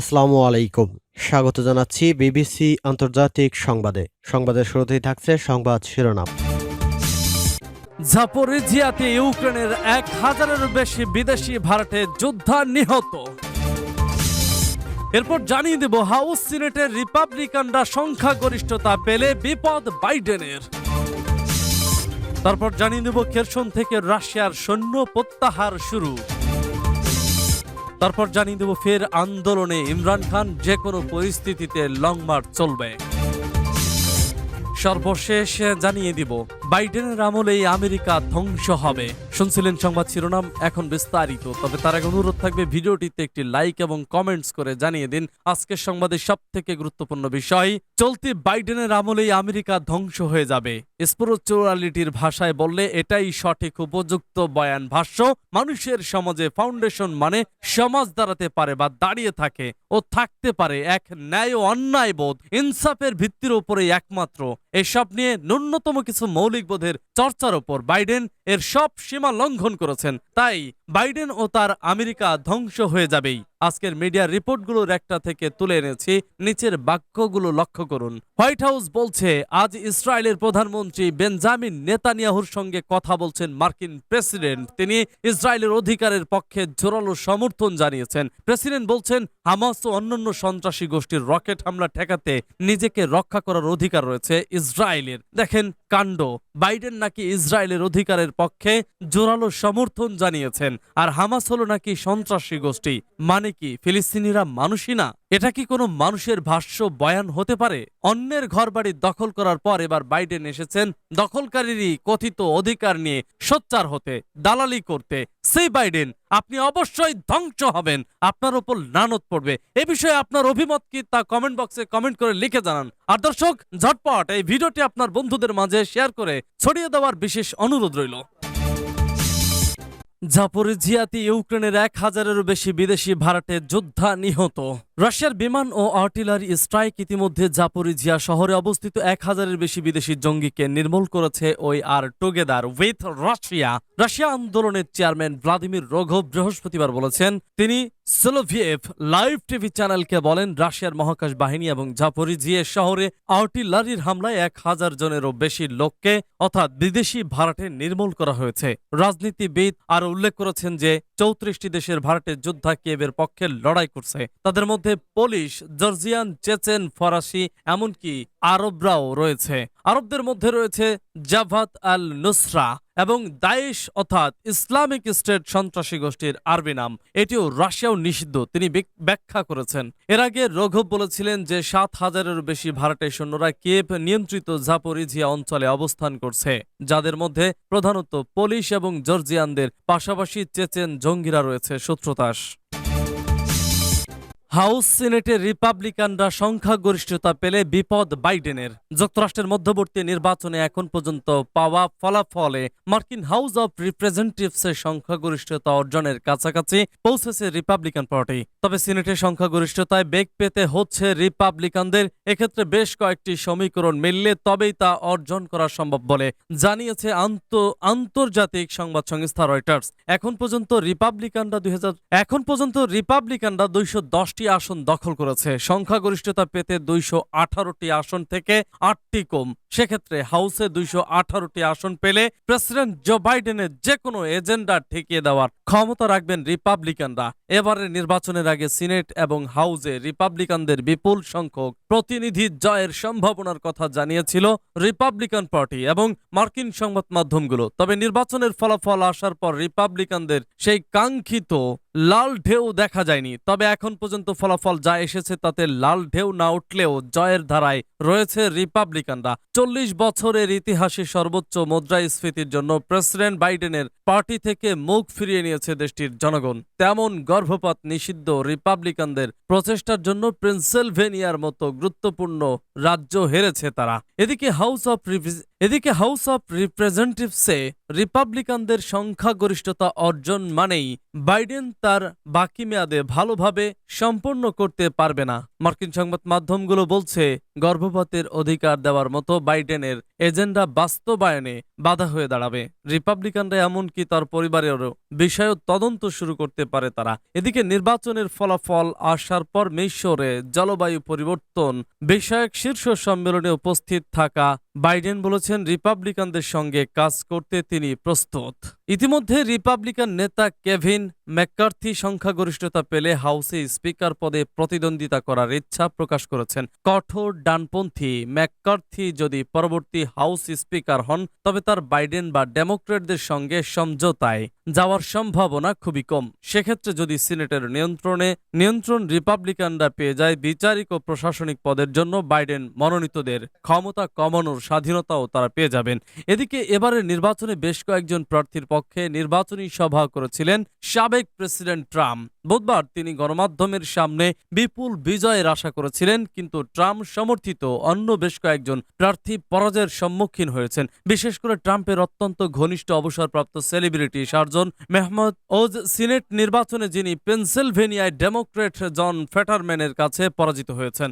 আসসালামু আলাইকুম। স্বাগত জানাচ্ছি বিবিসি আন্তর্জাতিক সংবাদে। সংবাদের শুরুতেই থাকছে সংবাদ শিরোনাম। জাপোরিজিয়াতে ইউক্রেনের এক হাজারেরও বেশি বিদেশি ভাড়াটে যোদ্ধা নিহত এরপর জানিয়ে দেব হাউস সিনেটের রিপাবলিকানরা সংখ্যাগরিষ্ঠতা পেলে বিপদ বাইডেনের। তারপর জানিয়ে দেব কেরসন থেকে রাশিয়ার সৈন্য প্রত্যাহার শুরু। তারপর জানিয়ে দেব ফের আন্দোলনে ইমরান খান যে কোনো পরিস্থিতিতে লং মার্চ চলবে। সর্বশেষ জানিয়ে দিব, বাইডেনের আমলেই আমেরিকা ধ্বংস হবে। শুনছিলেন সংবাদ শিরোনাম, এখন বিস্তারিত। তবে তার আগে অনুরোধ থাকবে, ভিডিওটিতে একটি লাইক এবং কমেন্টস করে জানিয়ে দিন, আজকের সংবাদের সব থেকে গুরুত্বপূর্ণ বিষয়, চলতি বাইডেনের আমলেই আমেরিকা ধ্বংস হয়ে যাবে। স্পিরিচুয়ালিটির ভাষায় বললে এটাই সঠিক উপযুক্ত বয়ান ভাষ্য, মানুষের সমাজে ফাউন্ডেশন মানে সমাজ দাঁড়াতে পারে বা দাঁড়িয়ে থাকে ও থাকতে পারে এক ন্যায় ও অন্যায় বোধ, ইনসাফের ভিত্তির উপরে একমাত্র এসব নিয়ে ন্যূনতম কিছু মৌলিক বোধের চর্চার ওপর বাইডেন এর সব সীমা লঙ্ঘন করেছেন। তাই বাইডেন ও তার আমেরিকা ধ্বংস হয়ে যাবেই। আজকের মিডিয়ার রিপোর্টগুলোর একটা থেকে তুলে এনেছি। নিচের বাক্যগুলো লক্ষ্য করুন। হোয়াইট হাউস বলছে, আজ ইসরায়েলের প্রধানমন্ত্রী বেঞ্জামিন নেতানিয়াহুর সঙ্গে কথা বলছেন মার্কিন প্রেসিডেন্ট। তিনি ইসরায়েলের অধিকারের পক্ষে জোরালো সমর্থন জানিয়েছেন। প্রেসিডেন্ট বলছেন, হামাস ও অন্যান্য সন্ত্রাসী গোষ্ঠীর রকেট হামলা ঠেকাতে নিজেকে রক্ষা করার অধিকার রয়েছে ইসরায়েলের। দেখেন কাণ্ড। বাইডেন নাকি ইসরায়েলের অধিকারের পক্ষে জোরালো সমর্থন জানিয়েছেন, আর হামাস হলো নাকি সন্ত্রাসী গোষ্ঠী। মানে কি, ফিলিস্তিনিরা মানুষই না? এটা কি কোনো মানুষের ভাষ্য, বয়ান হতে পারে? অন্যের ঘরবাড়ি দখল করার পর এবার বাইডেন এসেছেন দখলকারীরই কথিত অধিকার নিয়ে সোচ্চার হতে, দালালি করতে। সেই বাইডেন, আপনি অবশ্যই ধ্বংস হবেন। আপনার উপর লানত পড়বে। এ বিষয়ে আপনার অভিমত কি তা কমেন্ট বক্সে কমেন্ট করে লিখে জানান। আর দর্শক, ঝটপট এই ভিডিওটি আপনার বন্ধুদের মাঝে শেয়ার করে ছড়িয়ে দেওয়ার বিশেষ অনুরোধ রইল। জাপোরিজিয়াতে ইউক্রেনের এক হাজারেরও বেশি বিদেশি ভাড়াটে যোদ্ধা নিহত। রাশিয়ার বিমান ও আর্টিলারি স্ট্রাইক ইতিমধ্যে জাপোরিজিয়া শহরে অবস্থিত এক হাজারের বেশি বিদেশি জঙ্গিকে নির্মূল করেছে ওই আর টুগেদার উইথ রাশিয়া। রাশিয়া আন্দোলনের চেয়ারম্যান ভ্লাদিমির রঘব বৃহস্পতিবার বলেছেন, তিনি সোলোভিয়েভ লাইভ টিভি চ্যানেলকে বলেন, রাশিয়ার মহাকাশ বাহিনী এবং জাপরিজিয়ে শহরে আর্টিলারির হামলায় এক হাজার জনেরও বেশি লোককে, অর্থাৎ বিদেশি ভাড়াটে নির্মূল করা হয়েছে। রাজনীতিবিদ আর উল্লেখ করেছেন যে চৌত্রিশটি দেশের ভাড়াটে যোদ্ধা কিয়েভের পক্ষে লড়াই করছে। তাদের মধ্যে পোলিশ, জর্জিয়ান, চেচেন, ফরাসি, এমনকি আরবরাও রয়েছে। আরবদের মধ্যে রয়েছে জাভাত আল নুসরা এবং দায়েশ অর্থাৎ ইসলামিক স্টেট সন্ত্রাসী গোষ্ঠীর আরবি নাম। এটিও রাশিয়াও নিষিদ্ধ, তিনি ব্যাখ্যা করেছেন। এর আগে রঘব বলেছিলেন যে সাত হাজারের বেশি ভাড়াটে সৈন্যরা কিয়েভ নিয়ন্ত্রিত জাপোরিজিয়া অঞ্চলে অবস্থান করছে, যাদের মধ্যে প্রধানত পোলিশ এবং জর্জিয়ানদের, পাশাপাশি চেচেন জঙ্গিরা রয়েছে শত্রুতাস। হাউস সিনেটে রিপাবলিকানরা সংখ্যাগরিষ্ঠতা পেলে বিপদ বাইডেনের। যুক্তরাষ্ট্রের মধ্যবর্তী নির্বাচনে এখন পর্যন্ত পাওয়া ফলাফলে মার্কিন হাউস অব রিপ্রেজেন্টেটিভসের সংখ্যাগরিষ্ঠতা অর্জনের কাছাকাছি পৌঁছেছে রিপাবলিকান পার্টি। তবে সিনেটের সংখ্যাগরিষ্ঠতায় বেগ পেতে হচ্ছে রিপাবলিকানদের। এক্ষেত্রে বেশ কয়েকটি সমীকরণ মিললে তবেই তা অর্জন করা সম্ভব বলে জানিয়েছে আন্ত আন্তর্জাতিক সংবাদ সংস্থা রয়টার্স। এখন পর্যন্ত রিপাবলিকানরা দুই হাজার এখন পর্যন্ত রিপাবলিকানরা দুইশো দশ দশটি আসন দখল করেছে। সংখ্যাগরিষ্ঠতা পেতে দুইশো আঠারোটি আসন থেকে আটটি কম। সেক্ষেত্রে হাউসে দুইশো আঠারোটি আসন পেলে প্রেসিডেন্ট জো বাইডেনের যে কোনো এজেন্ডা ঠেকিয়ে দেওয়ার ক্ষমতা রাখবেন রিপাবলিকানরা। এবারের নির্বাচনের আগে সিনেট এবং হাউসে রিপাবলিকানদের বিপুল সংখ্যক প্রতিনিধি জয়ের সম্ভাবনার কথা জানিয়েছিল রিপাবলিকান পার্টি এবং মার্কিন সংবাদ মাধ্যমগুলো তবে নির্বাচনের ফলাফল আসার পর রিপাবলিকানদের সেই কাঙ্ক্ষিত লাল ঢেউ দেখা যায়নি, তবে এখন পর্যন্ত ফলাফল যা এসেছে তাতে লাল ঢেউ না উঠলেও জয়ের ধারায় রয়েছে রিপাবলিকানরা। চল্লিশ বছরের ইতিহাসে সর্বোচ্চ মুদ্রাস্ফীতির জন্য প্রেসিডেন্ট বাইডেনের পার্টি থেকে মুখ ফিরিয়ে নিয়েছে দেশটির জনগণ। তেমন গর্ভপাত নিষিদ্ধ রিপাবলিকানদের প্রচেষ্টার জন্য পেনসিলভেনিয়ার মতো গুরুত্বপূর্ণ রাজ্য হেরেছে তারা। এদিকে হাউস অফ এদিকে হাউস অফ রিপ্রেজেন্টেটিভসে রিপাবলিকানদের সংখ্যাগরিষ্ঠতা অর্জন মানেই বাইডেন তার বাকি মেয়াদে ভালোভাবে সম্পন্ন করতে পারবে না। মার্কিন সংবাদ মাধ্যমগুলো বলছে, গর্ভপাতের অধিকার দেওয়ার মতো বাইডেনের এজেন্ডা বাস্তবায়নে বাধা হয়ে দাঁড়াবে। রিপাবলিকানরা এমনকি তার পরিবারেরও বিষয়ে তদন্ত শুরু করতে পারে তারা। এদিকে নির্বাচনের ফলাফল আসার পর মিশরে জলবায়ু পরিবর্তন বিষয়ক শীর্ষ সম্মেলনে উপস্থিত থাকা বাইডেন বলেছেন, রিপাবলিকানদের সঙ্গে কাজ করতে তিনি প্রস্তুত। ইতিমধ্যে রিপাবলিকান নেতা কেভিন ম্যাককার্থি সংখ্যাগরিষ্ঠতা পেলে হাউসে স্পিকার পদে প্রতিদ্বন্দ্বিতা করার ইচ্ছা প্রকাশ করেছেন। কঠোর ডানপন্থী ম্যাককার্থি যদি পরবর্তী হাউস স্পিকার হন, তবে তার বাইডেন বা ডেমোক্রেটদের সঙ্গে সমঝোতায় যাওয়ার সম্ভাবনা খুবই কম। সেক্ষেত্রে যদি সিনেটের নিয়ন্ত্রণে, নিয়ন্ত্রণ রিপাবলিকানরা পেয়ে যায়, বিচারিক ও প্রশাসনিক পদের জন্য বাইডেন মনোনীতদের ক্ষমতা কমানোর স্বাধীনতাও তারা পেয়ে যাবেন। এদিকে এবারের নির্বাচনে বেশ কয়েকজন প্রার্থীর পক্ষে নির্বাচনী সভা করেছিলেন সাবেক প্রেসিডেন্ট ট্রাম্প। বুধবার তিনি গণমাধ্যমের সামনে বিপুল বিজয়ের আশা করেছিলেন, কিন্তু ট্রাম্প সমর্থিত অন্য বেশ কয়েকজন প্রার্থী পরাজয়ের সম্মুখীন হয়েছেন। বিশেষ করে ট্রাম্পের অত্যন্ত ঘনিষ্ঠ অবসরপ্রাপ্ত celebrity surgeon Mehmet Oz, senate নির্বাচনে যিনি পেনসিলভেনিয়ায় ডেমোক্রেট জন ফেটারম্যানের কাছে পরাজিত হয়েছেন।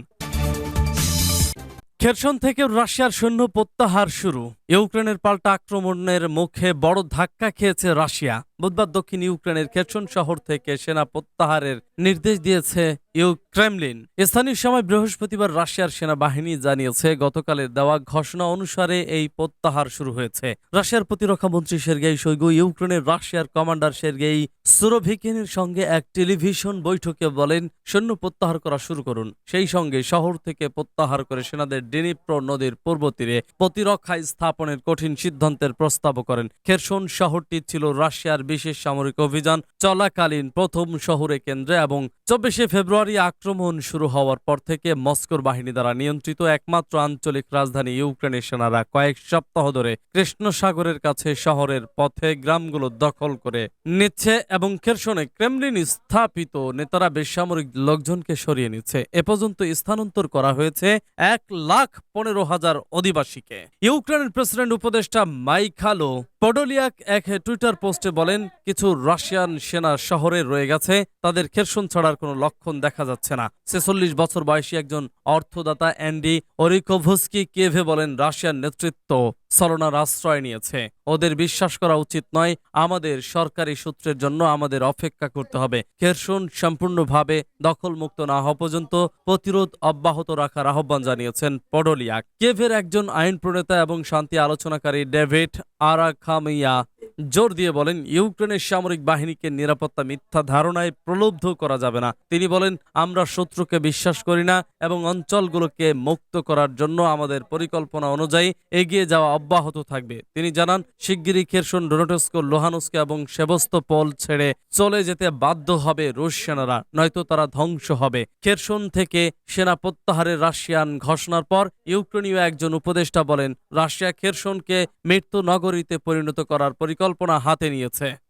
খেরসন থেকে রাশিয়ার সৈন্য প্রত্যাহার শুরু। ইউক্রেনের পাল্টা আক্রমণের মুখে বড় ধাক্কা খেয়েছে রাশিয়া। বুধবার দক্ষিণ ইউক্রেনের খেরসন শহর থেকে সেনা প্রত্যাহারের নির্দেশ দিয়েছে ইউ ক্রেমলিন। স্থানীয় সময় বৃহস্পতিবার রাশিয়ার সেনাবাহিনী জানিয়েছে, গতকালের দেওয়া ঘোষণা অনুসারে এই প্রত্যাহার শুরু হয়েছে। রাশিয়ার প্রতিরক্ষা মন্ত্রী সের্গেই শৈগু, ইউক্রেনের রাশিয়ার কমান্ডার সের্গেই সুরভিকিনের সঙ্গে এক টেলিভিশন বৈঠকে বলেন, সৈন্য প্রত্যাহার করা শুরু করুন। সেই সঙ্গে শহর থেকে প্রত্যাহার করে সেনাদের ডেনিপ্র নদীর পূর্ব তীরে প্রতিরক্ষা স্থাপনের কঠিন সিদ্ধান্তের প্রস্তাবও করেন। খেরসন শহরটি ছিল রাশিয়ার বিশেষ সামরিক অভিযান। চলাকালীন প্রথম শহরে কেন্দ্রে এবং চব্বিশে ফেব্রুয়ারি আক্রমণ শুরু হওয়ার পর থেকে মস্কোর বাহিনী দ্বারা নিয়ন্ত্রিত একমাত্র আঞ্চলিক রাজধানী ইউক্রেনের সেনারা কয়েক সপ্তাহ ধরে কৃষ্ণ সাগরের কাছে শহরের পথে গ্রামগুলো দখল করে নিচ্ছে এবং খেরসনে ক্রেমলিন স্থাপিত নেতারা বেসামরিক লোকজনকে সরিয়ে নিচ্ছে। এ পর্যন্ত স্থানান্তর করা হয়েছে এক লাখ পনেরো হাজার অধিবাসীকে। ইউক্রেনের প্রেসিডেন্ট উপদেষ্টা মাইখালো পডোলিয়াক এক টুইটার পোস্টে বলেন, কিছু রাশিয়ান সেনা শহরে রয়ে গেছে, তাদের খেরসন ছাড়ার কোনো লক্ষণ দেখা যাচ্ছে না। ছেচল্লিশ বছর বয়সী একজন অর্থদাতা অ্যান্ডি ওরিকোভস্কি কেভে বলেন, রাশিয়ার নেতৃত্ব ছলনার আশ্রয় নিয়েছে। ওদের বিশ্বাস করা উচিত নয়, আমাদের সরকারি সূত্রের জন্য আমাদের অপেক্ষা করতে হবে। খেরসুন সম্পূর্ণভাবে দখলমুক্ত না হওয়া পর্যন্ত প্রতিরোধ অব্যাহত রাখার আহ্বান জানিয়েছেন পডলিয়াক কেভের একজন আইন প্রণেতা এবং শান্তি আলোচনাকারী ডেভিড আরাখামিয়া জোর দিয়ে বলেন, ইউক্রেনের সামরিক বাহিনীকে নিরাপত্তা মিথ্যা ধারণায় প্রলুব্ধ করা যাবে না। তিনি বলেন, আমরা শত্রুকে বিশ্বাস করি না এবং অঞ্চলগুলোকে মুক্ত করার জন্য আমাদের পরিকল্পনা অনুযায়ী এগিয়ে যাওয়া অব্যাহত থাকবে। তিনি জানান, শিগগিরই খেরসন ডোনেটস্কো, লোহানুস্ক এবং সেবস্তপল ছেড়ে চলে যেতে বাধ্য হবে রুশ সেনারা, নয়তো তারা ধ্বংস হবে। খেরসন থেকে সেনা প্রত্যাহারের রাশিয়ান ঘোষণার পর ইউক্রেনীয় একজন উপদেষ্টা বলেন, রাশিয়া খেরসনকে মৃত্যু নগরীতে পরিণত করার পরিকল্পনা হাতে নিয়েছে।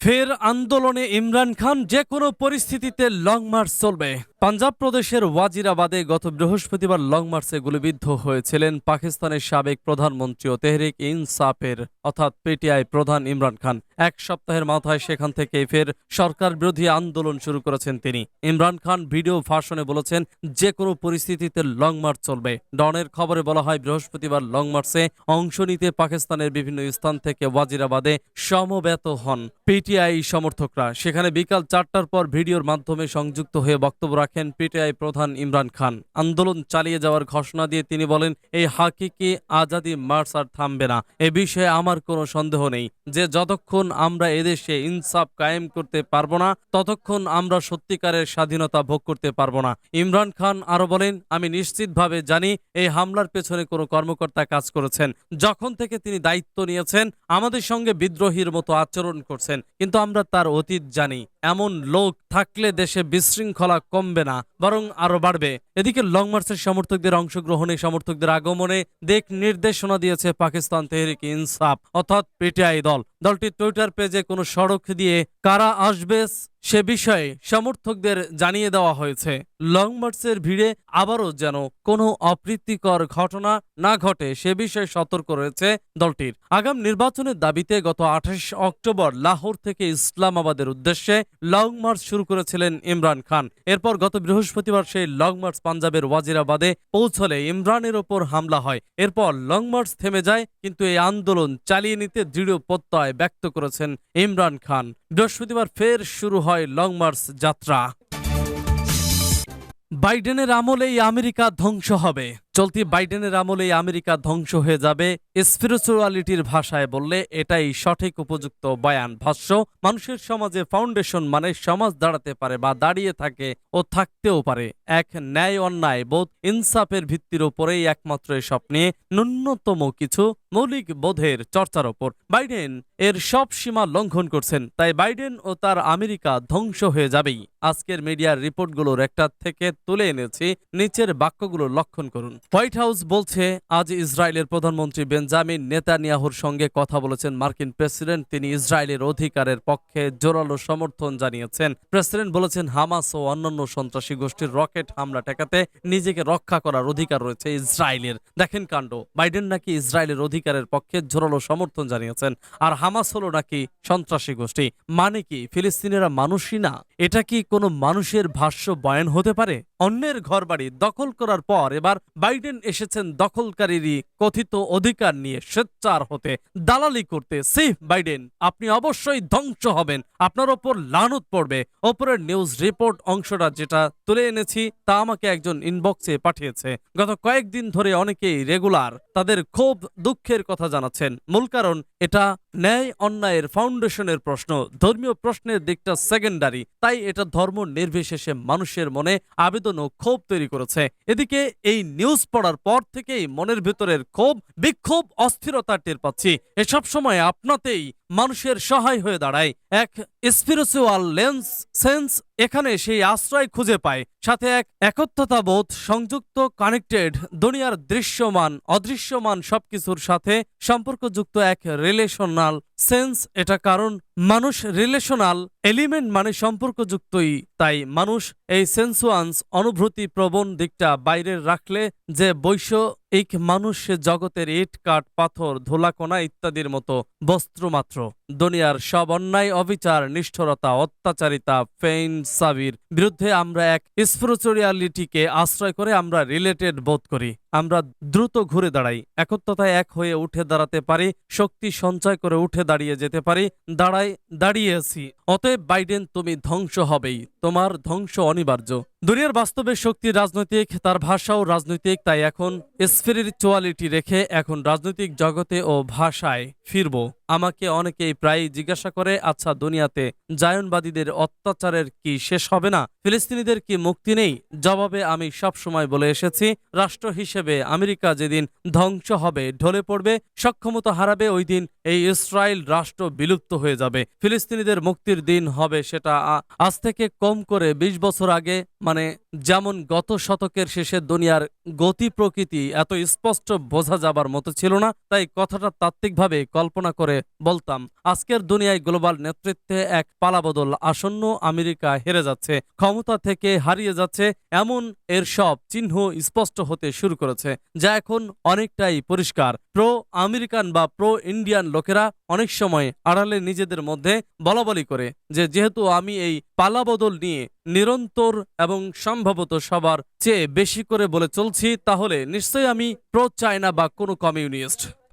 ফের আন্দোলনে ইমরান খান যে কোনো পরিস্থিতিতে লং মার্চ চলবে। পাঞ্জাব প্রদেশের ওয়াজিরাবাদে গত বৃহস্পতিবার লং মার্চে গুলিবিদ্ধ হয়েছিলেন পাকিস্তানের সাবেক প্রধানমন্ত্রী ও তেহরিক ইনসাফের, অর্থাৎ পিটিআই প্রধান ইমরান খান। এক সপ্তাহের মাথায় সেখান থেকে ফের সরকার বিরোধী আন্দোলন শুরু করেছেন তিনি। ইমরান খান ভিডিও ভাষণে বলেছেন, যে কোনো পরিস্থিতিতে লং মার্চ চলবে। ডনের খবরে বলা হয়, বৃহস্পতিবার লং মার্চে অংশ নিতে পাকিস্তানের বিভিন্ন স্থান থেকে ওয়াজিরাবাদে সমবেত হন পিটিআই সমর্থকরা। সেখানে বিকাল চারটার পর ভিডিওর মাধ্যমে সংযুক্ত হয়ে বক্তব্য রাখেন পিটিআই প্রধান ইমরান খান। আন্দোলন চালিয়ে যাওয়ার ঘোষণা দিয়ে তিনি বলেন, এই হাকিকি আজাদি মার্চ আর থামবে না। এ বিষয়ে আমার কোনো সন্দেহ নেই। যে যতক্ষণ আমরা এদেশে ইনসাফ কায়েম করতে পারব না, ততক্ষণ আমরা সত্যিকারের স্বাধীনতা ভোগ করতে পারব না। ইমরান খান আরও বলেন, আমি নিশ্চিতভাবে জানি এই হামলার পেছনে কোনো কর্মকর্তা কাজ করেছেন। যখন থেকে তিনি দায়িত্ব নিয়েছেন, আমাদের সঙ্গে বিদ্রোহীর মতো আচরণ করছেন। কিন্তু আমরা তার অতীত জানি। এমন লোক থাকলে দেশে বিশৃঙ্খলা কমবে না, বরং আরও বাড়বে। এদিকে লং মার্চের সমর্থকদের অংশগ্রহণে সমর্থকদের আগমনে দিক নির্দেশনা দিয়েছে পাকিস্তান তেহরিক ইনসাফ, অর্থাৎ পিটিআই দল। দলটির টুইটার পেজে কোনো সড়ক দিয়ে কারা আসবে সে বিষয়ে সমর্থকদের জানিয়ে দেওয়া হয়েছে। লং মার্চের ভিড়ে আবারও যেন কোনো অপ্রীতিকর ঘটনা না ঘটে সে বিষয়ে সতর্ক রয়েছে দলটির। আগাম নির্বাচনের দাবিতে গত আঠাশ অক্টোবর লাহোর থেকে ইসলামাবাদের উদ্দেশ্যে লং মার্চ শুরু করেছিলেন ইমরান খান। এরপর গত বৃহস্পতিবার সেই লং মার্চ পাঞ্জাবের ওয়াজিরাবাদে পৌঁছলে ইমরানের ওপর হামলা হয়। এরপর লং মার্চ থেমে যায়, কিন্তু এই আন্দোলন চালিয়ে নিতে দৃঢ় প্রত্যয় ব্যক্ত করেছেন ইমরান খান। বৃহস্পতিবার ফের শুরু হয় লং মার্চ যাত্রা। বাইডেনের আমলেই আমেরিকা ধ্বংস হবে। চলতি বাইডেনের আমলেই আমেরিকা ধ্বংস হয়ে যাবে, স্পিরিচুয়ালিটির ভাষায় বললে এটাই সঠিক উপযুক্ত বয়ান। ভাষ্য, মানুষের সমাজে ফাউন্ডেশন মানে সমাজ দাঁড়াতে পারে বা দাঁড়িয়ে থাকে ও থাকতেও পারে। এক ন্যায় অন্যায় বোধ ইনসাফের ভিত্তির উপরেই একমাত্র এসব নিয়ে ন্যূনতম কিছু মৌলিক বোধের চর্চার ওপর। বাইডেন এর সব সীমা লঙ্ঘন করছেন, তাই বাইডেন ও তার আমেরিকা ধ্বংস হয়ে যাবেই। আজকের মিডিয়ার রিপোর্টগুলোর একটা থেকে তুলে এনেছি, নিচের বাক্যগুলো লক্ষণ করুন। হোয়াইট হাউস বলছে, আজ ইসরায়েলের প্রধানমন্ত্রী বেঞ্জামিন নেতানিয়াহুর সঙ্গে কথা বলেছেন মার্কিন প্রেসিডেন্ট। তিনি ইসরায়েলের অধিকারের পক্ষে জোরালো সমর্থন জানিয়েছেন। প্রেসিডেন্ট বলেছেন, হামাস ও অন্যান্য সন্ত্রাসী গোষ্ঠীর রকেট হামলা ঠেকাতে নিজেকে রক্ষা করার অধিকার রয়েছে ইসরায়েলের। দেখেন কাণ্ড, বাইডেন নাকি ইসরায়েলের অধিকারের পক্ষে জোরালো সমর্থন জানিয়েছেন, আর হামাস হলো নাকি সন্ত্রাসী গোষ্ঠী। মানে কি, ফিলিস্তিনিরা মানুষই না? এটা কি কোনো মানুষের ভাষ্য বয়ান হতে পারে? অন্যের ঘরবাড়ি দখল করার পর এবার বাইডেন এসেছেন দখলকারীরই কথিত অধিকার নিয়ে স্বেচ্ছার হতে, দালালি করতে। সি বাইডেন, আপনি অবশ্যই ধ্বংস হবেন। আপনার ওপর লানত পড়বে। ওপরের নিউজ রিপোর্ট অংশটা যেটা তুলে এনেছি, তা আমাকে একজন ইনবক্সে পাঠিয়েছে। গত কয়েকদিন ধরে অনেকেই রেগুলার তাদের খুব দুঃখের কথা জানাচ্ছেন। মূল কারণ, এটা ন্যায় অন্যায়ের ফাউন্ডেশনের প্রশ্ন। ধর্মীয় প্রশ্নের দিকটা সেকেন্ডারি তাই এটা ধর্ম নির্বিশেষে মানুষের মনে আবেদন ও ক্ষোভ তৈরি করেছে। এদিকে এই নিউজ পড়ার পর থেকেই মনের ভেতরের ক্ষোভ, বিক্ষোভ, অস্থিরতা টের পাচ্ছি। এসব সময় আপনাতেই মানুষের সহায় হয়ে দাঁড়ায়। এক স্পিরিচুয়াল লেন্স সেন্স এখানে সেই আশ্রয় খুঁজে পায়। সাথে এক একত্রতা বোধ সংযুক্ত, কানেক্টেড, দুনিয়ার দৃশ্যমান, অদৃশ্যমান সবকিছুর সাথে সম্পর্কযুক্ত এক রিলেশনাল সেন্স। এটা কারণ মানুষ রিলেশনাল এলিমেন্ট মানে সম্পর্কযুক্তই। তাই মানুষ এই সেন্সুয়ান্স অনুভূতি প্রবণ দিকটা বাইরে রাখলে যে বৈষয়িক মানুষ জগতের ইট, কাঠ, পাথর ধুলাকোনা ইত্যাদির মতো বস্ত্র মাত্র দুনিয়ার সব অন্যায়, অবিচার, নিষ্ঠুরতা, অত্যাচারিতা, ফেইন, সাবির বিরুদ্ধে আমরা এক স্পিরিচুয়ালিটিকে আশ্রয় করে আমরা রিলেটেড বোধ করি। আমরা দ্রুত ঘুরে দাঁড়াই। একত্রতায় এক হয়ে উঠে দাঁড়াতে পারি, শক্তি সঞ্চয় করে উঠে দাঁড়িয়ে যেতে পারি দাঁড়াই দাঁড়িয়েছি অতএব বাইডেন, তুমি ধ্বংস হবেই, তোমার ধ্বংস অনিবার্য। দুনিয়ার বাস্তবে শক্তি রাজনৈতিক, তার ভাষাও রাজনৈতিক, তাই এখন স্পিরিচুয়ালিটি রেখে এখন রাজনৈতিক জগতে ও ভাষায় ফিরব। আমাকে অনেকেই প্রায় জিজ্ঞাসা করে আচ্ছা দুনিয়াতে জায়নবাদীদের অত্যাচারের কি শেষ হবে না? ফিলিস্তিনিদের কি মুক্তি নেই? জবাবে, আমি সব সময় বলে এসেছি, রাষ্ট্র হিসেবে আমেরিকা যেদিন ধ্বংস হবে, ঢলে পড়বে, সক্ষমতা হারাবে, ওই দিন এই ইসরায়েল রাষ্ট্র বিলুপ্ত হয়ে যাবে। ফিলিস্তিনিদের মুক্তির দিন হবে সেটা আজ থেকে কম করে ২০ বছর আগে। মানে যেমন গত শতকের শেষে দুনিয়ার গতি প্রকৃতি এত স্পষ্ট বোঝা যাবার মতো ছিল না, তাই কথাটা তাত্ত্বিকভাবে কল্পনা করে বলতাম, আজকের দুনিয়ায় গ্লোবাল নেতৃত্বে এক পালাবদল আসন্ন আমেরিকা হেরে যাচ্ছে, ক্ষমতা থেকে হারিয়ে যাচ্ছে, এমন এর সব চিহ্ন স্পষ্ট হতে শুরু করেছে, যা এখন অনেকটাই পরিষ্কার। প্রো আমেরিকান বা প্রো ইন্ডিয়ান লোকেরা অনেক সময় আড়ালে নিজেদের মধ্যে বলাবলি করে যে, যেহেতু আমি এই পালাবদল নিয়ে নিরন্তর এবং সম্ভবত সবার চেয়ে বেশি করে বলে চলছি, তাহলে নিশ্চয়ই আমি প্রো চায়না বা কোনো কমিউনিস্ট।